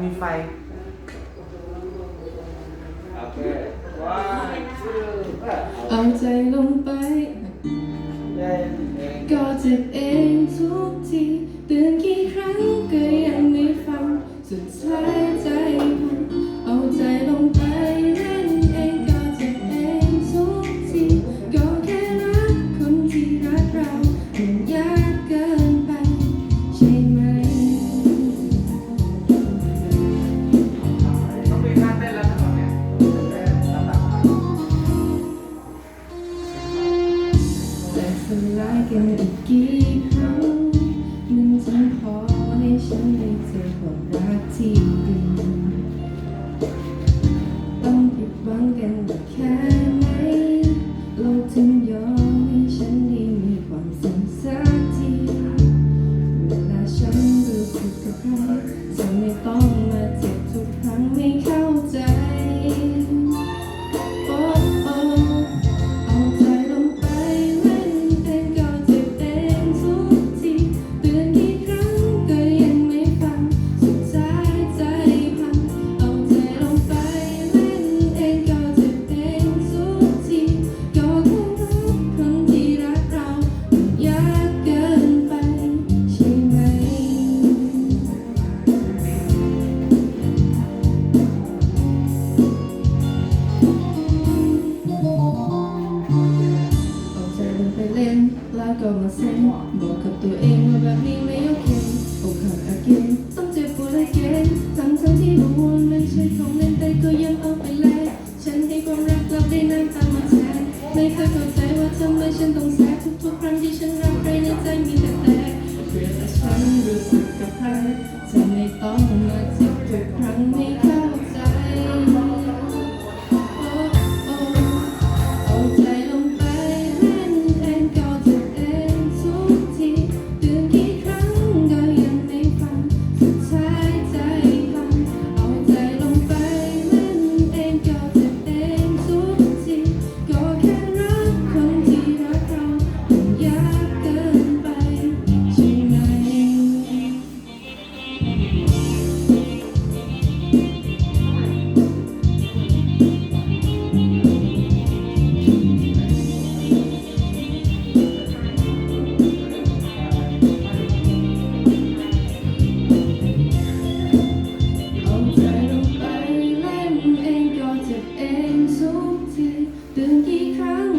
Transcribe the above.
มีไฟเอาใจลงไปก็เจ็บ กี่ครั้งมันจะพอให้ฉันได้เจอควรักที่ดีต้องผิดหวังกันแค่ไหนเราถึงยอมให้ฉันได้มีความสุขสักทีเวลาฉันรู้สึกกับใครจะไม่ต้อง แล้วก็มาเซ็งบอกกับตัวเองว่าแบบนี้ไม่โอเคโอเคตกอาเกนต้องเจ็บปวดอาเกนทั้งทั้งที่รู้ว่ามันใช่ของเล่นแต่ก็ยังเอาไปแลกฉันให้ความรักกลับได้น้ำตามาแทนไม่เคยเข้าใจว่าทำไมฉันต้องแสบทุกๆครั้งที่ฉันรักใครในใจมีแต่แตกเพื่อแต่ฉันรู้สึกกับใคร how